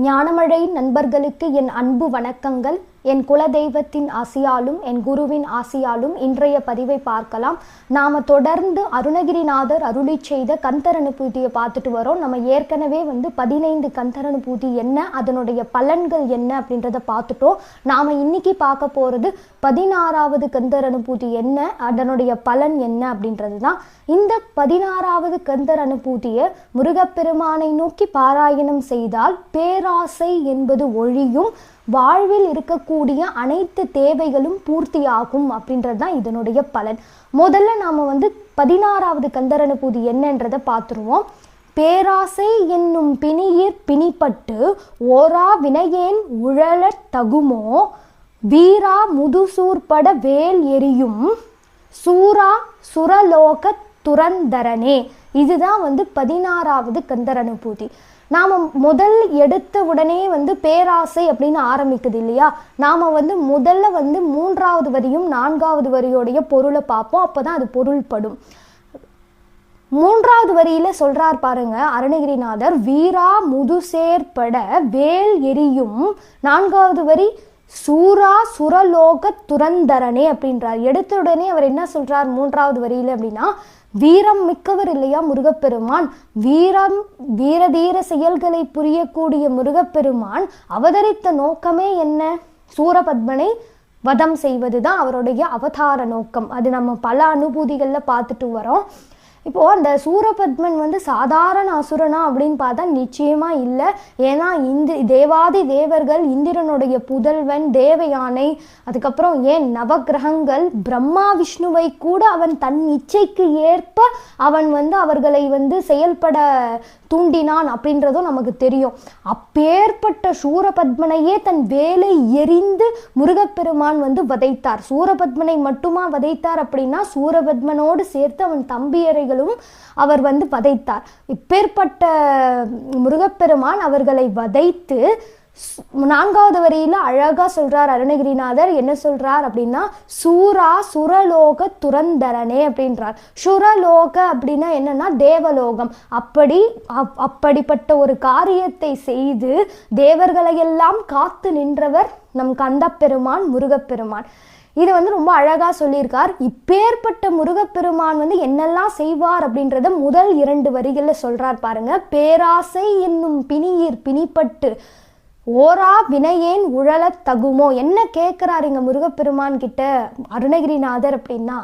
ஞானமழை நண்பர்களுக்கு என் அன்பு வணக்கங்கள். என் குலதெய்வத்தின் ஆசியாலும் என் குருவின் ஆசியாலும் இன்றைய பதிவை பார்க்கலாம். நாம் தொடர்ந்து அருணகிரிநாதர் அருளி செய்த கந்தர் பூஜையை பார்த்துட்டு வரோம். நம்ம ஏற்கனவே வந்து பதினைந்து கந்தர் அனுபூதி என்ன அதனுடைய பலன்கள் என்ன அப்படின்றத பார்த்துட்டோம். நாம் இன்னைக்கு பார்க்க போகிறது பதினாறாவது கந்தர் அனுபூதி என்ன அதனுடைய பலன் என்ன அப்படின்றது தான் இந்த பதினாறாவது கந்தர் அனுபூதியை முருகப்பெருமானை நோக்கி பாராயணம் செய்தால் பேராசை என்பது ஒழியும். வாழ்வில் இருக்கக்கூடிய அனைத்து தேவைகளும் பூர்த்தியாகும் அப்படின்றது தான் இதனுடைய பலன். முதல்ல நாம் வந்து பதினாறாவது கந்தரனுபூதி என்னன்றதை பார்த்துருவோம். பேராசை என்னும் பிணியிற் பிணிப்பட்டு ஓரா வினையேன் உழலத் தகுமோ வீரா முதுசூர்பட வேல் எரியும் சூரா சுரலோக துரந்தரனே இதுதான் வந்து பதினாறாவது கந்தரனுபூதி நாம் முதல் எடுத்த உடனே வந்து பேராசை அப்படின்னு ஆரம்பிக்குது இல்லையா? நாம் வந்து முதல்ல வந்து மூன்றாவது வரியும் நான்காவது வரியோடைய பொருளை பார்ப்போம். அப்போ தான் அது பொருள்படும். மூன்றாவது வரியில சொல்றார் பாருங்க அருணகிரிநாதர் வீரா முதுசேர்பட வேல் எரியும். நான்காவது வரி சூரா சுரலோக துரந்தரனே அப்படின்றார். எடுத்த உடனே அவர் என்ன சொல்றார் மூன்றாவது வரியில அப்படின்னா வீரம் மிக்கவர் இல்லையா முருகப்பெருமான்? வீரம் வீரதீர செயல்களை புரியக்கூடிய முருகப்பெருமான் அவதரித்த நோக்கமே என்ன? சூரபத்மனை வதம் செய்வது தான் அவருடைய அவதார நோக்கம். அது நம்ம பல அனுபூதிகளில் பார்த்துட்டு வரோம் இப்போ அந்த சூரபத்மன் வந்து சாதாரண அசுரனா அப்படின்னு பார்த்தா நிச்சயமா இல்லை. ஏன்னா இந்த தேவாதி தேவர்கள் இந்திரனுடைய புதல்வன் தேவயானை அதுக்கப்புறம் ஏன் நவக்கிரகங்கள் பிரம்மா விஷ்ணுவை கூட அவன் தன் இச்சைக்கு ஏற்ப அவன் வந்து அவர்களை வந்து செயல்பட தூண்டினான் அப்படின்றதும் நமக்கு தெரியும். அப்பேற்பட்ட சூரபத்மனையே தன் வேலை எரிந்து முருகப்பெருமான் வந்து வதைத்தார். சூரபத்மனை மட்டுமா வதைத்தார் அப்படின்னா சூரபத்மனோடு சேர்த்து அவன் தம்பியரைகளும் அவர் வந்து வதைத்தார். இப்பேற்பட்ட முருகப்பெருமான் அவர்களை வதைத்து நான்காவது வரியில அழகா சொல்றார் அருணகிரிநாதர். என்ன சொல்றார் அப்படின்னா சூரா சுரலோக துரந்தரனே அப்படின்றார். சுரலோக அப்படின்னா என்னன்னா தேவலோகம். அப்படி அப்- அப்படிப்பட்ட ஒரு காரியத்தை செய்து தேவர்களையெல்லாம் காத்து நின்றவர் நம் கந்தப்பெருமான் முருகப்பெருமான். இது வந்து ரொம்ப அழகா சொல்லியிருக்கார். இப்பேற்பட்ட முருகப்பெருமான் வந்து என்னெல்லாம் செய்வார் அப்படின்றத முதல் இரண்டு வரிகளில் சொல்றார் பாருங்க. பேராசை என்னும் பிணியிர் பிணிப்பட்டு ஓரா வினையேன் உழலத் தகுமோ? என்ன கேட்குறாரு இங்க முருகப்பெருமான் கிட்ட? அருணகிரிநாதர் அப்படின்னா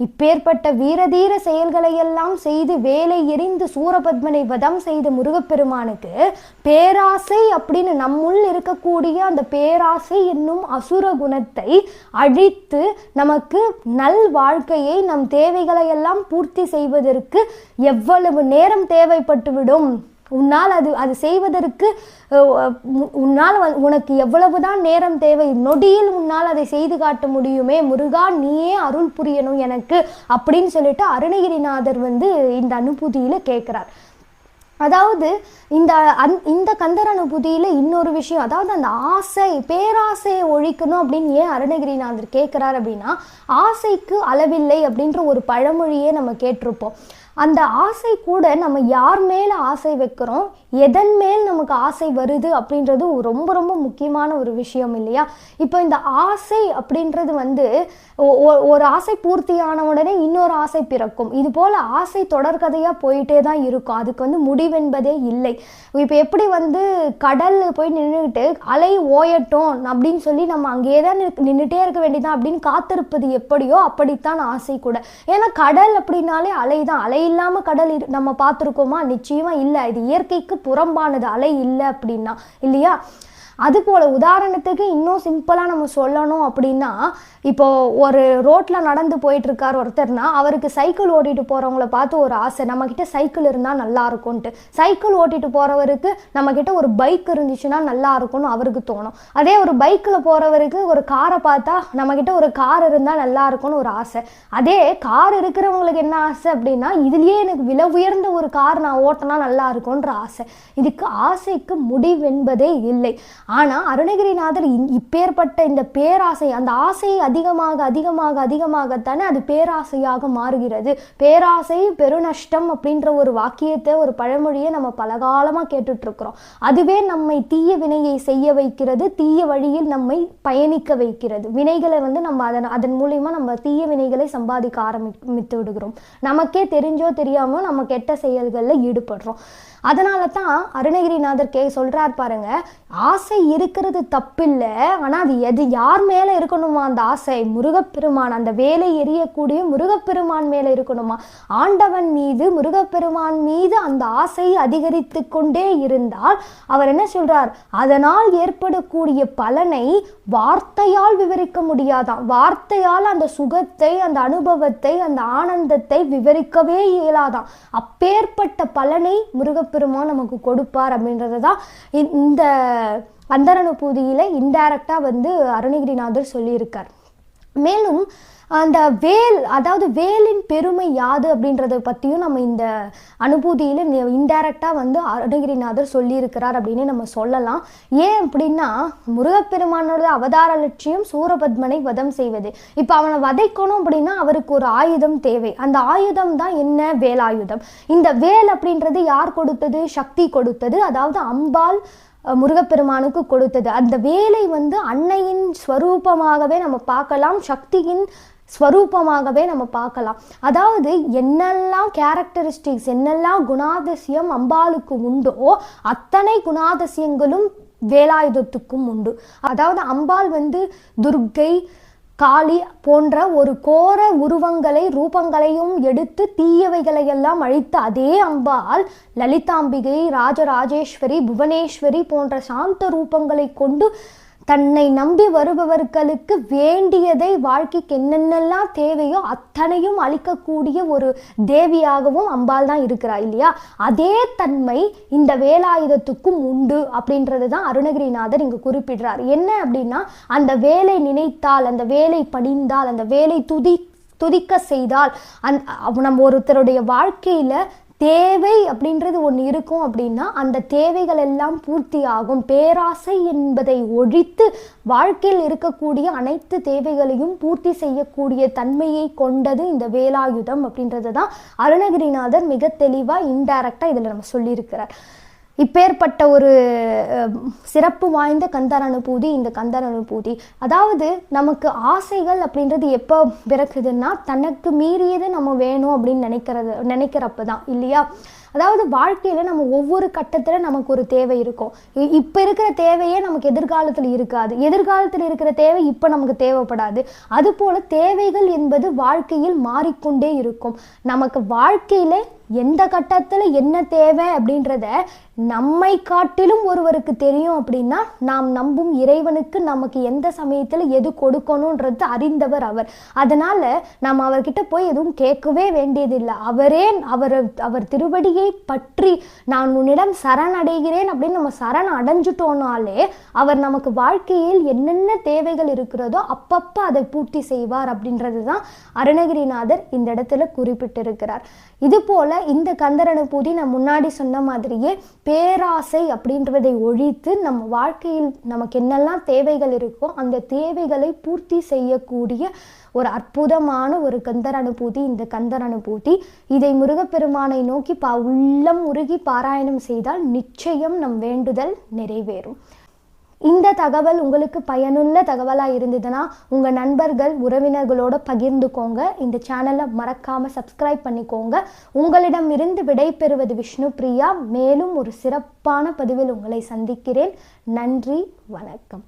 இப்பேற்பட்ட வீரதீர செயல்களை எல்லாம் செய்து வேலை எறிந்து சூரபத்மனை வதம் செய்த முருகப்பெருமானுக்கு பேராசை அப்படின்னு நம்முள் இருக்கக்கூடிய அந்த பேராசை என்னும் அசுர குணத்தை அழித்து நமக்கு நல் வாழ்க்கையை நம் தேவைகளை எல்லாம் பூர்த்தி செய்வதற்கு எவ்வளவு நேரம் தேவைப்பட்டுவிடும்? உன்னால் அது அது செய்வதற்கு உன்னால் வந்து- உனக்கு எவ்வளவுதான் நேரம் தேவை நொடியில் உன்னால் அதை செய்து காட்ட முடியுமே முருகா நீயே அருள் புரியணும் எனக்கு அப்படின்னு சொல்லிட்டு அருணகிரிநாதர் வந்து இந்த அனுபூதியில கேட்குறார். அதாவது இந்த அந் இந்த கந்தர் அனுபூதியில் இன்னொரு விஷயம் அதாவது அந்த ஆசை பேராசையை ஒழிக்கணும் அப்படின்னு ஏன் அருணகிரிநாதர் கேட்குறார் அப்படின்னா ஆசைக்கு அளவில்லை அப்படின்ற ஒரு பழமொழியே நம்ம கேட்டிருப்போம். அந்த ஆசை கூட நம்ம யார் மேலே ஆசை வைக்கிறோம்? எதன் மேல் நமக்கு ஆசை வருது அப்படின்றது ரொம்ப ரொம்ப முக்கியமான ஒரு விஷயம் இல்லையா? இப்போ இந்த ஆசை அப்படின்றது வந்து ஒரு ஆசை பூர்த்தியான உடனே இன்னொரு ஆசை பிறக்கும். இது போல் ஆசை தொடர்கதையாக போயிட்டே தான் இருக்கும். அதுக்கு வந்து முடிவென்பதே இல்லை. இப்போ எப்படி வந்து கடல் போய் நின்றுக்கிட்டு அலை ஓயட்டும் அப்படின்னு சொல்லி நம்ம அங்கேயே தான் நின்றுட்டே இருக்க வேண்டியதான் அப்படின்னு காத்திருப்பது எப்படியோ அப்படித்தான் ஆசை கூட. ஏன்னா கடல் அப்படின்னாலே அலை தான். அலை இல்லாமல் கடல் நம்ம பார்த்துருக்கோமா? நிச்சயமா இல்லை. இது இயற்கைக்கு புறம்பானது. அலை இல்லை அப்படின்னா. இல்லையா? அதுபோல் உதாரணத்துக்கு இன்னும் சிம்பிளாக நம்ம சொல்லணும் அப்படின்னா இப்போது ஒரு ரோட்டில் நடந்து போயிட்டுருக்கார் ஒருத்தர்னா அவருக்கு சைக்கிள் ஓட்டிகிட்டு போகிறவங்கள பார்த்து ஒரு ஆசை நம்மக்கிட்ட சைக்கிள் இருந்தால் நல்லா இருக்கும்ன்ட்டு. சைக்கிள் ஓட்டிகிட்டு போகிறவருக்கு நம்மக்கிட்ட ஒரு பைக் இருந்துச்சுன்னா நல்லா இருக்கும்னு அவருக்கு தோணும். அதே ஒரு பைக்கில் போகிறவருக்கு ஒரு காரை பார்த்தா நம்மக்கிட்ட ஒரு கார் இருந்தால் நல்லா இருக்கும்னு ஒரு ஆசை. அதே கார் இருக்கிறவங்களுக்கு என்ன ஆசை அப்படின்னா இதுலேயே எனக்கு விலை உயர்ந்த ஒரு கார் நான் ஓட்டினா நல்லா இருக்கும்ன்ற ஆசை. இதுக்கு ஆசைக்கு முடிவென்பதே இல்லை. ஆனால் அருணகிரிநாதர் இப்பேற்பட்ட இந்த பேராசை அந்த ஆசை அதிகமாக அதிகமாக அதிகமாகத்தானே அது பேராசையாக மாறுகிறது. பேராசை பெருநஷ்டம் அப்படின்ற ஒரு வாக்கியத்தை ஒரு பழமொழியை நம்ம பலகாலமாக கேட்டுட்ருக்குறோம். அதுவே நம்மை தீய வினையை செய்ய வைக்கிறது தீய வழியில் நம்மை பயணிக்க வைக்கிறது. வினைகளை வந்து நம்ம அதன் அதன் மூலிமா நம்ம தீய வினைகளை சம்பாதிக்க ஆரம்பித்து விடுகிறோம் நமக்கே தெரிஞ்சோ தெரியாமோ நம்ம கெட்ட செயல்களில் ஈடுபடுறோம். அதனால தான் அருணகிரிநாதர் கே சொல்கிறார் பாருங்க ஆசை இருக்கிறது தப்பில்லை ஆனால் அது எது யார் மேலே இருக்கணுமா அந்த ஆசை? முருகப்பெருமான் அந்த வேலை எரியக்கூடிய முருகப்பெருமான் மேலே இருக்கணுமா? ஆண்டவன் மீது முருகப்பெருமான் மீது அந்த ஆசை அதிகரித்து கொண்டே இருந்தால் அவர் என்ன சொல்கிறார் அதனால் ஏற்படக்கூடிய பலனை வார்த்தையால் விவரிக்க முடியாதாம். வார்த்தையால் அந்த சுகத்தை அந்த அனுபவத்தை அந்த ஆனந்தத்தை விவரிக்கவே இயலாதாம். அப்பேற்பட்ட பலனை முருகப்பெருமான் நமக்கு கொடுப்பார் அப்படின்றத தான் இந்த அந்தரண பூதியில் இன்டைரக்டாக வந்து அருணகிரிநாதர் சொல்லியிருக்கார். மேலும் அந்த வேல் அதாவது வேலின் பெருமை யாது அப்படின்றத பற்றியும் நம்ம இந்த அனுபூதியில் இன்டைரக்டாக வந்து அருணகிரிநாதர் சொல்லியிருக்கிறார் அப்படின்னு நம்ம சொல்லலாம். ஏன் அப்படின்னா முருகப்பெருமானோட அவதார லட்சியம் சூரபத்மனை வதம் செய்வது. இப்போ அவனை வதைக்கணும் அப்படின்னா அவருக்கு ஒரு ஆயுதம் தேவை. அந்த ஆயுதம் தான் என்ன? வேலாயுதம். இந்த வேல் அப்படின்றது யார் கொடுத்தது? சக்தி கொடுத்தது. அதாவது அம்பாள் முருகப்பெருமானுக்கு கொடுத்தது. அந்த வேலை வந்து அன்னையின் ஸ்வரூபமாகவே நம்ம பார்க்கலாம். சக்தியின் ஸ்வரூபமாகவே நம்ம பார்க்கலாம். அதாவது என்னெல்லாம் கேரக்டரிஸ்டிக்ஸ் என்னெல்லாம் குணாதிசயம் அம்பாளுக்கு உண்டோ அத்தனை குணாதிசயங்களும் வேலாயுதத்துக்கும் உண்டு. அதாவது அம்பாள் வந்து துர்க்கை காளி போன்ற ஒரு கோர உருவங்களை ரூபங்களையும் எடுத்து தீயவைகளை எல்லாம் அழித்த அதே அம்பாள் லலிதாம்பிகை ராஜராஜேஸ்வரி புவனேஸ்வரி போன்ற சாந்த ரூபங்களை கொண்டு தன்னை நம்பி வருபவர்களுக்கு வேண்டியதை வாழ்க்கைக்கு என்னென்னலாம் தேவையோ அத்தனையும் அளிக்கக்கூடிய ஒரு தேவியாகவும் அம்பாள் தான் இருக்கிறா இல்லையா? அதே தன்மை இந்த வேலாயுதத்துக்கும் உண்டு அப்படின்றது தான் அருணகிரிநாதர் இங்கு குறிப்பிடுறார். என்ன அப்படின்னா அந்த வேலை நினைத்தால் அந்த வேலை படிந்தால் அந்த வேலை துதி துதிக்க செய்தால் அந் நம்ம ஒருத்தருடைய வாழ்க்கையில தேவை அப்படின்றது ஒன்று இருக்கும் அப்படின்னா அந்த தேவைகள் எல்லாம் பூர்த்தி ஆகும் பேராசை என்பதை ஒழித்து வாழ்க்கையில் இருக்கக்கூடிய அனைத்து தேவைகளையும் பூர்த்தி செய்யக்கூடிய தன்மையை கொண்டது இந்த வேலாயுதம் அப்படின்றது தான் அருணகிரிநாதர் மிக தெளிவாக இன்டைரக்டாக இதில் நம்ம சொல்லியிருக்கிறார். இப்பேற்பட்ட ஒரு சிறப்பு வாய்ந்த கந்தர் அனுபூதி இந்த கந்தர் அனுபூதி. அதாவது நமக்கு ஆசைகள் அப்படின்றது எப்போ பிறக்குதுன்னா தனக்கு மீறியது நம்ம வேணும் அப்படின்னு நினைக்கிறது நினைக்கிறப்ப தான் இல்லையா? அதாவது வாழ்க்கையில் நம்ம ஒவ்வொரு கட்டத்தில் நமக்கு ஒரு தேவை இருக்கும். இ- இப்போ இருக்கிற தேவையே நமக்கு எதிர்காலத்தில் இருக்காது. எதிர்காலத்தில் இருக்கிற தேவை இப்போ நமக்கு தேவைப்படாது. அதுபோல் தேவைகள் என்பது வாழ்க்கையில் மாறிக்கொண்டே இருக்கும். நமக்கு வாழ்க்கையில் எந்த கட்டத்தில் என்ன தேவை அப்படின்றத நம்மை காட்டிலும் ஒருவருக்கு தெரியும் அப்படின்னா நாம் நம்பும் இறைவனுக்கு நமக்கு எந்த சமயத்தில் எது கொடுக்கணுன்றது அறிந்தவர் அவர். அதனால் நாம் அவர்கிட்ட போய் எதுவும் கேட்கவே வேண்டியதில்லை. அவரே அவர் அவர் திருவடியை பற்றி நான் உன்னிடம் சரணடைகிறேன் அப்படின்னு நம்ம சரண் அடைஞ்சிட்டோம்னாலே அவர் நமக்கு வாழ்க்கையில் என்னென்ன தேவைகள் இருக்கிறதோ அப்பப்போ அதை பூர்த்தி செய்வார் அப்படின்றது தான் அருணகிரிநாதர் இந்த இடத்துல குறிப்பிட்டிருக்கிறார். இது போல இந்த கந்தரனு பூதி நான் முன்னாடி சொன்ன மாதிரியே பேராசை அப்படின்றதை ஒழித்து நம்ம வாழ்க்கையில் நமக்கு என்னெல்லாம் தேவைகள் இருக்கோ அந்த தேவைகளை பூர்த்தி செய்யக்கூடிய ஒரு அற்புதமான ஒரு கந்தர் அனுபூதி இந்த கந்தர் அனுபூதி இதை முருகப்பெருமானை நோக்கி பா உள்ளம் உருகி பாராயணம் செய்தால் நிச்சயம் நம் வேண்டுதல் நிறைவேறும். இந்த தகவல் உங்களுக்கு பயனுள்ள தகவலாக இருந்ததுன்னா உங்கள் நண்பர்கள் உறவினர்களோட பகிர்ந்துக்கோங்க. இந்த சேனலை மறக்காமல் சப்ஸ்கிரைப் பண்ணிக்கோங்க. உங்களிடம் இருந்து விடை பெறுவது விஷ்ணு பிரியா. மேலும் ஒரு சிறப்பான பதிவில் உங்களை சந்திக்கிறேன். நன்றி வணக்கம்.